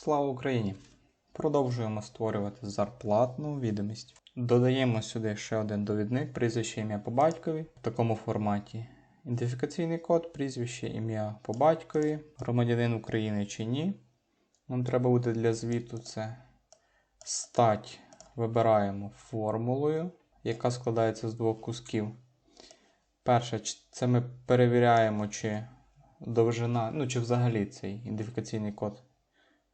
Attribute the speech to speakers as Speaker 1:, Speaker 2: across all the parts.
Speaker 1: Слава Україні! Продовжуємо створювати зарплатну відомість. Додаємо сюди ще один довідник, прізвище ім'я по батькові в такому форматі. Ідентифікаційний код, прізвище ім'я по батькові, громадянин України чи ні. Нам треба буде для звіту це стать. Вибираємо формулою, яка складається з двох кусків. Перше, це ми перевіряємо, чи довжина, ну чи взагалі цей ідентифікаційний код,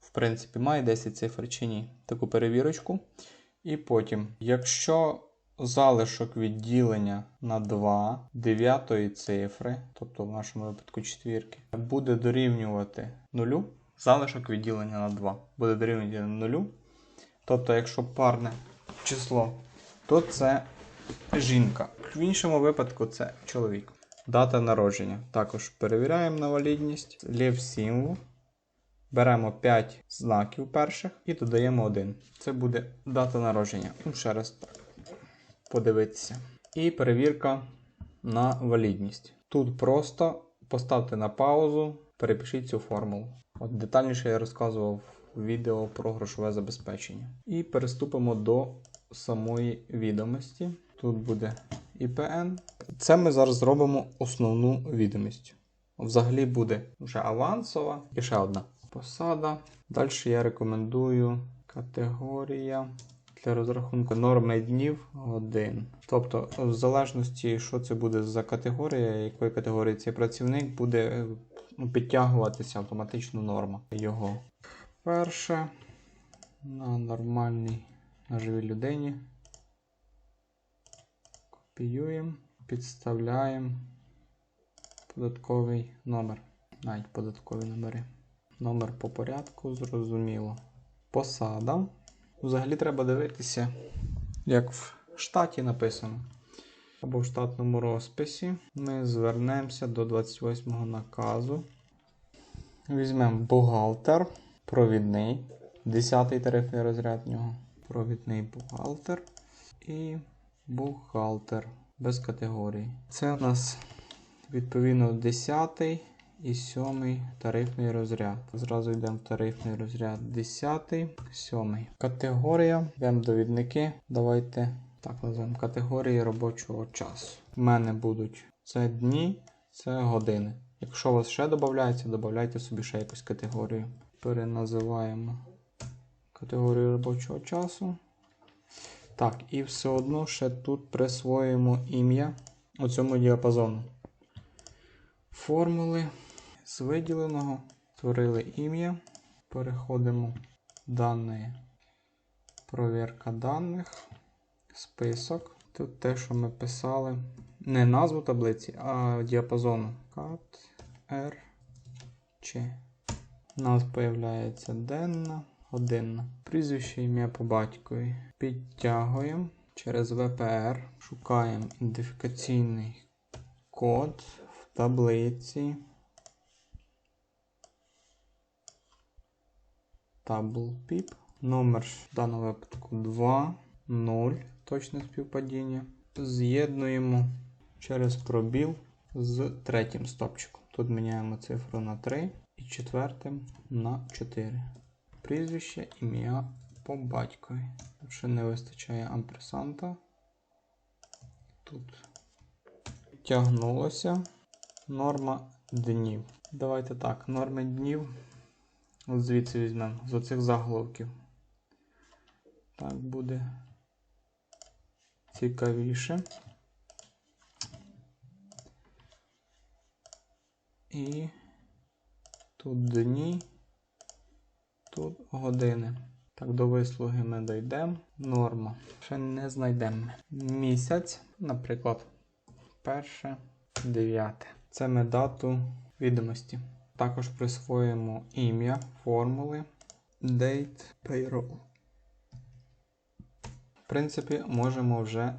Speaker 1: в принципі, має 10 цифр чи ні. Таку перевірочку. І потім, якщо залишок відділення на 2 дев'ятої цифри, тобто в нашому випадку четвірки, буде дорівнювати нулю, залишок відділення на 2 буде дорівнювати нулю. Тобто, якщо парне число, то це жінка. В іншому випадку це чоловік. Дата народження. Також перевіряємо на валідність. Лів символ. Беремо 5 знаків перших і додаємо 1. Це буде дата народження. Ну, ще раз так. Подивитися. І перевірка на валідність. Тут просто поставте на паузу, перепишіть цю формулу. От детальніше я розказував в відео про грошове забезпечення. І переступимо до самої відомості. Тут буде IPN. Це ми зараз зробимо основну відомість. Взагалі буде вже авансова і ще одна посада. Далі я рекомендую категорія для розрахунку норми днів 1. Тобто, в залежності, що це буде за категорія, якої категорії цей працівник буде е, ну, підтягуватися автоматично норма його. Перше на нормальній на живій людині. Копіюємо, підставляємо податковий номер. Навіть податкові номери. Номер по порядку, зрозуміло. Посада. Взагалі треба дивитися, як в штаті написано. Або в штатному розписі. Ми звернемося до 28 наказу. Візьмемо бухгалтер, провідний. 10 тарифний розряд нього. Провідний бухгалтер і бухгалтер без категорії. Це у нас відповідно 10 і 7 тарифний розряд. Зразу йдемо в тарифний розряд 10, 7. Категорія. Йдемо довідники. Давайте так назвемо категорії робочого часу. У мене будуть це дні, це години. Якщо у вас ще додається, додайте собі ще якусь категорію. Переназиваємо категорію робочого часу. Так, і все одно ще тут присвоїмо ім'я у цьому діапазону. Формули з виділеного. Створили ім'я. Переходимо в дані провірка даних. Список. Тут те, що ми писали. Не назву таблиці, а діапазону. Cat R Ч. Нас з'являється денна, годинна. Прізвище ім'я по батькові. Підтягуємо через VPR. Шукаємо ідентифікаційний код в таблиці. TablePip. Номер в даному випадку 2, 0, точне співпадіння. З'єднуємо через пробіл з третім стопчиком. Тут міняємо цифру на 3 і четвертим на 4. Прізвище, ім'я по батькові. Тут не вистачає амперсанта. Тут тягнулося. Норма днів. Давайте так, норми днів. От звідси візьмемо з оцих заголовків. Так буде цікавіше. І тут дні, тут години. Так, до вислуги ми дійдемо. Норма. Ще не знайдемо. Місяць, наприклад, перше, дев'яте. Це ми дату відомості. Також присвоїмо ім'я формули Date Payroll. В принципі, можемо вже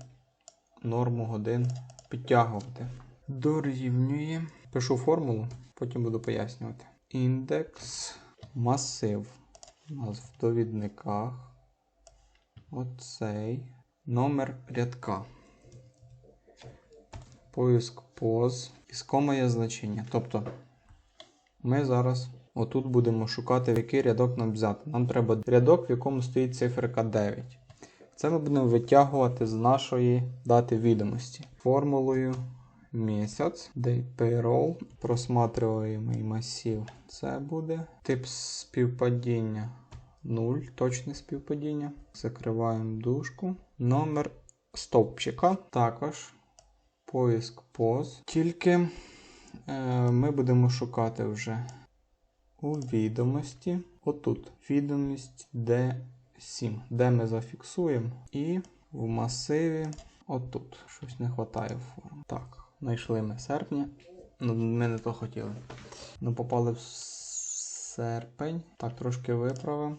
Speaker 1: норму годин підтягувати. Дорівнює. Пишу формулу, потім буду пояснювати. Індекс масив. У нас в довідниках. Оцей номер рядка. Поиск поз. І з є значення. Тобто ми зараз Отут будемо шукати, в який рядок нам взяти. Нам треба рядок, в якому стоїть циферка 9. Це ми будемо витягувати з нашої дати відомості. Формулою місяць, date payroll, просматриваємий масів. Це буде тип співпадіння 0, точне співпадіння. Закриваємо дужку. Номер стовпчика. Також поиск поз. Тільки ми будемо шукати вже у відомості. Отут. Відомість D7, де ми зафіксуємо. І в масиві отут. Щось не вистачає форм. Так, знайшли ми серпня. Ну, ми не то хотіли. Ну, попали в серпень. Так, трошки виправимо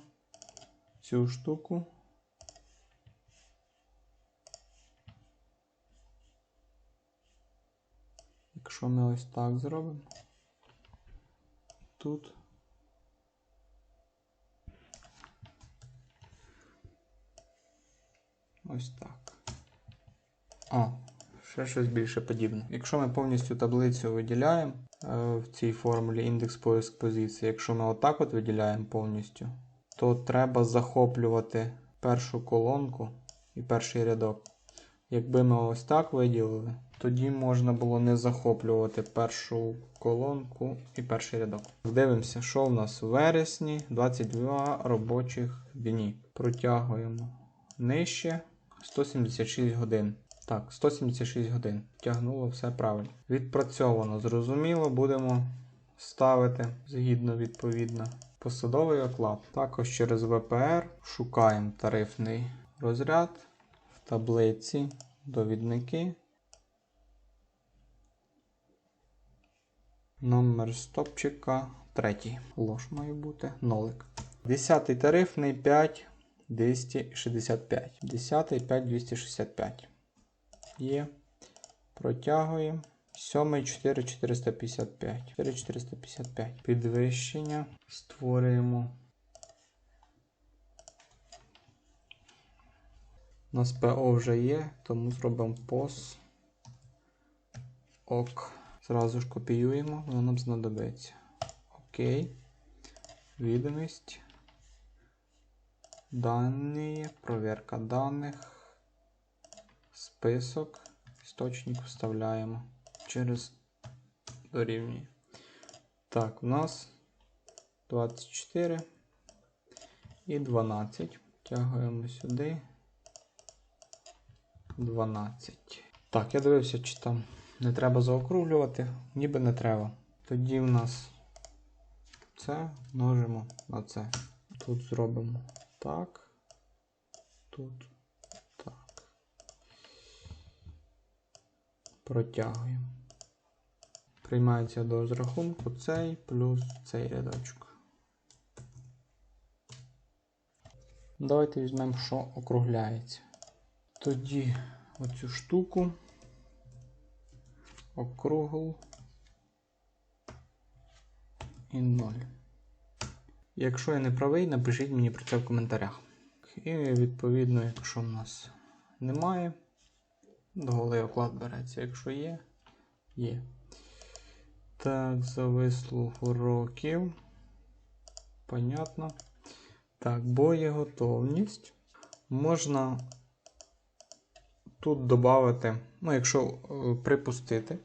Speaker 1: цю штуку. Якщо ми ось так зробимо, тут ось так. О, ще щось більше подібне. Якщо ми повністю таблицю виділяємо е, в цій формулі індекс поиск позиції, якщо ми отак от виділяємо повністю, то треба захоплювати першу колонку і перший рядок. Якби ми ось так виділили, тоді можна було не захоплювати першу колонку і перший рядок. Дивимося, що в нас в вересні 22 робочих дні. Протягуємо нижче 176 годин. Так, 176 годин. Тягнуло все правильно. Відпрацьовано, зрозуміло, будемо ставити згідно відповідно посадовий оклад. Також через ВПР шукаємо тарифний розряд таблиці довідники. Номер стопчика третій. Лож має бути нолик. Десятий тарифний 5 265. Десятий 5 265. Є. Протягуємо. Сьомий 4 455. 4 455. Підвищення. Створюємо. У нас ПО вже є, тому зробимо POS. ок. Зразу ж копіюємо, воно нам знадобиться. Окей. Відомість. Дані, проверка даних. Список. Істочник вставляємо через дорівнює. Так, у нас 24 і 12. Тягуємо сюди. 12. Так, я дивився, чи там не треба заокруглювати, ніби не треба. Тоді в нас це множимо на це. Тут зробимо так. Тут так. Протягуємо. Приймається до розрахунку цей плюс цей рядочок. Давайте візьмемо, що округляється. Тоді оцю штуку округл і 0. Якщо я не правий, напишіть мені про це в коментарях. І відповідно, якщо в нас немає, голий оклад береться. Якщо є, є. Так, за вислугу років. Понятно. Так, боєготовність. Можна тут додати, ну, якщо е, припустити,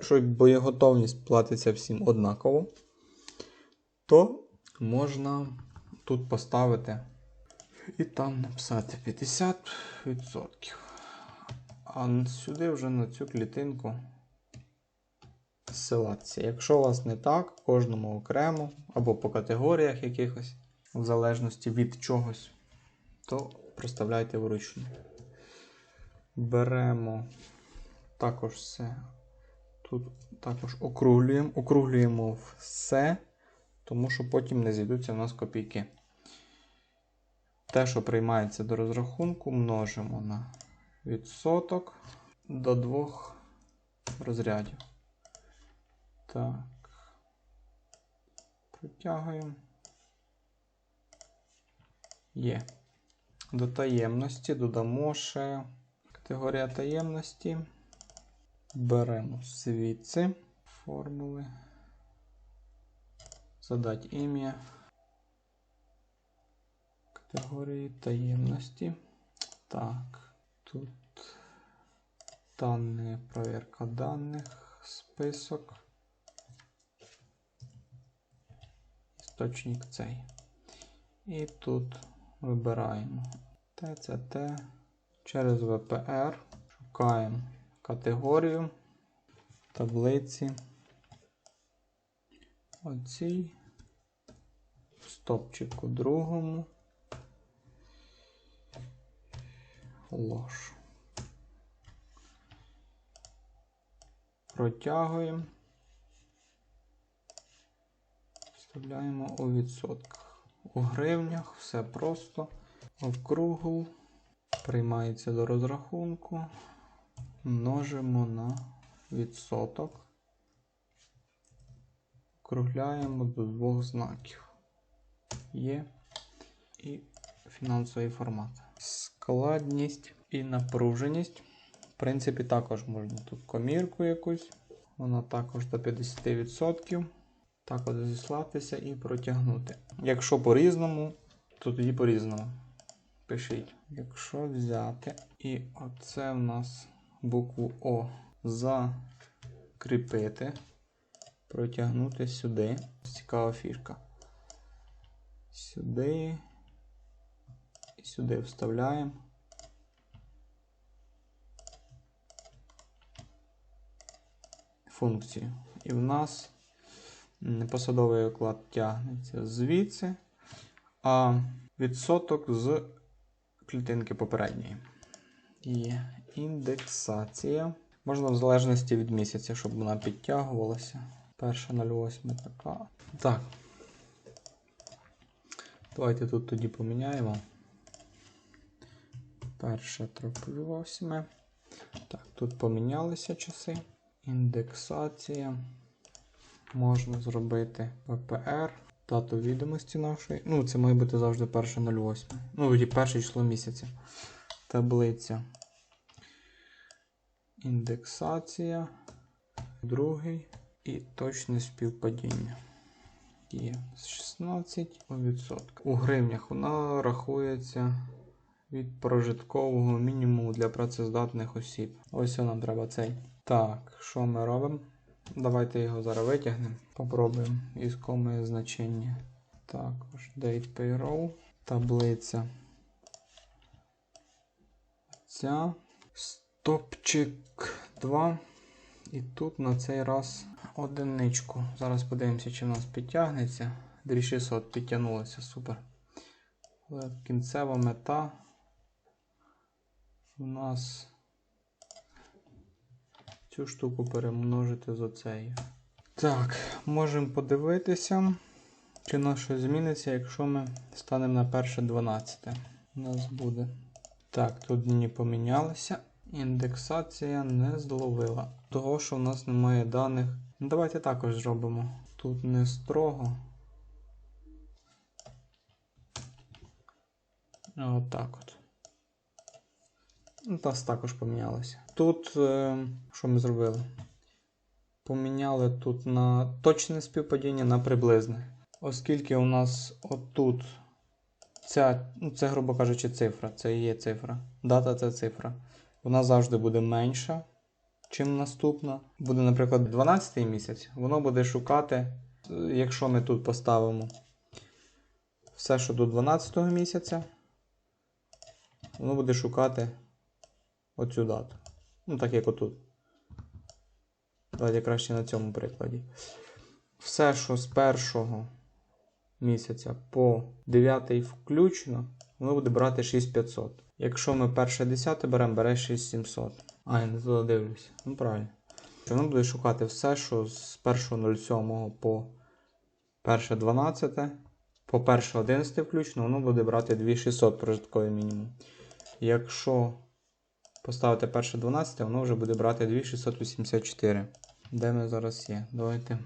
Speaker 1: що боєготовність платиться всім однаково, то можна тут поставити і там написати 50%. А сюди вже на цю клітинку ссилатися. Якщо у вас не так, кожному окремо або по категоріях якихось, в залежності від чогось, то проставляйте вручну. Беремо також все. Тут також округлюємо, округлюємо все, тому що потім не зійдуться в нас копійки. Те, що приймається до розрахунку, множимо на відсоток до двох розрядів. Так, протягуємо. Є. До таємності додамо ще категорія таємності. Беремо звідси формули. Задати ім'я. Категорії таємності. Так, тут дані, проверка даних, список. Істочник цей. І тут вибираємо TCT через VPR. Шукаємо категорію таблиці. Оцій. Стопчику другому. Лож. Протягуємо. Вставляємо у відсотках. У гривнях все просто. Округл. Приймається до розрахунку. Множимо на відсоток. Округляємо до двох знаків. Є і фінансовий формат. Складність і напруженість. В принципі, також можна тут комірку якусь. Вона також до 50%. Так от зіслатися і протягнути. Якщо по-різному, то тоді по-різному. Пишіть. Якщо взяти, і оце в нас букву О закріпити, протягнути сюди. Цікава фішка. Сюди і сюди вставляємо. Функцію. І в нас посадовий оклад тягнеться звідси, а відсоток з клітинки попередньої. Є індексація. Можна в залежності від місяця, щоб вона підтягувалася. Перша 08 така. Так. Давайте тут тоді поміняємо. Перша 8. Так, тут помінялися часи. Індексація. Можна зробити PPR, дату відомості нашої. Ну, це має бути завжди 1.08. Ну, тоді перше число місяця. Таблиця. Індексація. Другий. І точне співпадіння. Є 16%. У гривнях вона рахується від прожиткового мінімуму для працездатних осіб. Ось нам треба цей. Так, що ми робимо? Давайте його зараз витягнемо. Попробуємо іскове значення. Також date payroll. Таблиця. Ця. Стопчик 2. І тут на цей раз одиничку. Зараз подивимося, чи в нас підтягнеться. 2600 підтягнулося, супер. Але кінцева мета у нас цю штуку перемножити з оцею. Так, можемо подивитися, чи на що зміниться, якщо ми станемо на перше 12. У нас буде. Так, тут дні помінялися. Індексація не зловила. Того, що в нас немає даних. Давайте також зробимо. Тут не строго. Отак от. Ну, Тас також помінялося. Тут, е, що ми зробили? Поміняли тут на точне співпадіння на приблизне. Оскільки у нас отут ця, ну це, грубо кажучи, цифра, це є цифра. Дата це цифра. Вона завжди буде менша, чим наступна. Буде, наприклад, 12 місяць, воно буде шукати, якщо ми тут поставимо все, що до 12 місяця, воно буде шукати оцю дату. Ну, так як отут. Давайте краще на цьому прикладі. Все, що з першого місяця по 9 включно, воно буде брати 6500. Якщо ми перше 10 беремо, бере 6700. А, я не туди дивлюся. Ну, правильно. Воно буде шукати все, що з 1.07 по 1.12, по 1.11 включно, воно буде брати 2600 прожитковий мінімум. Якщо поставити перше 12, воно вже буде брати 2684. Де ми зараз є? Давайте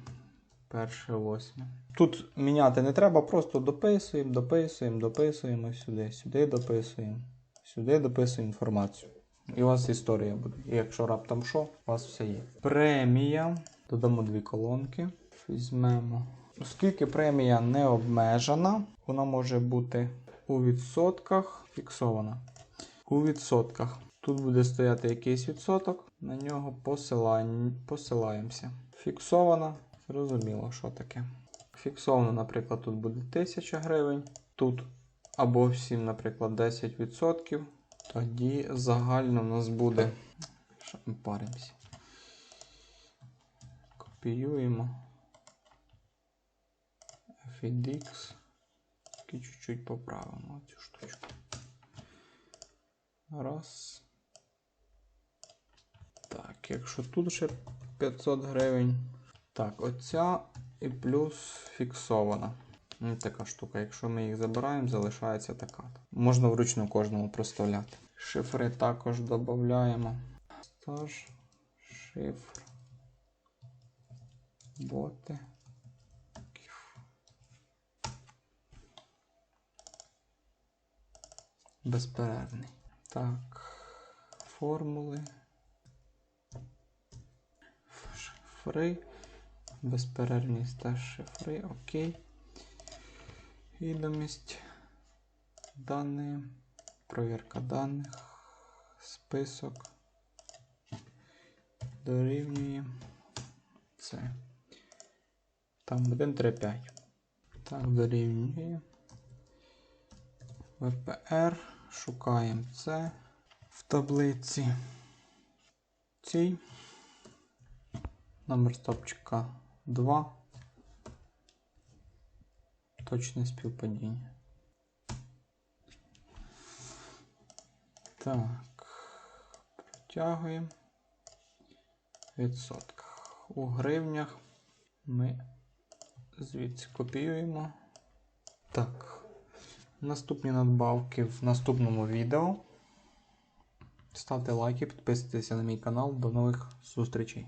Speaker 1: перше 8. Тут міняти не треба, просто дописуємо, дописуємо, дописуємо сюди, сюди дописуємо, сюди дописуємо інформацію. І у вас історія буде. І якщо раптом що, у вас все є. Премія. Додамо дві колонки. Візьмемо Оскільки премія не обмежена, вона може бути у відсотках фіксована. У відсотках. Тут буде стояти якийсь відсоток, на нього посилаємося. Фіксована, зрозуміло, що таке. Фіксовано, наприклад, тут буде 1000 гривень. Тут або всім, наприклад, 10%. Тоді загально в нас буде. Паримося? Копіюємо. FedX. Тільки чуть-чуть поправимо цю штучку. Раз. Так, якщо тут ще 500 гривень. Так, оця і плюс фіксована. Ну, така штука. Якщо ми їх забираємо, залишається така. Можна вручну кожному проставляти. Шифри також додаємо. Стаж, шифр, боти. Безперервний. Так, формули. Шифри. Безперервність та шифри. Окей. Відомість. Дані. Провірка даних. Список. Дорівнює. Це. Там 1, 3, 5. Так, дорівнює. ВПР. Шукаємо це в таблиці. Цій. Номер стопчика 2. Точне співпадіння. Так. Протягуємо. В відсотках. У гривнях ми звідси копіюємо. Так. Наступні надбавки в наступному відео. Ставте лайки, підписуйтесь на мій канал. До нових зустрічей.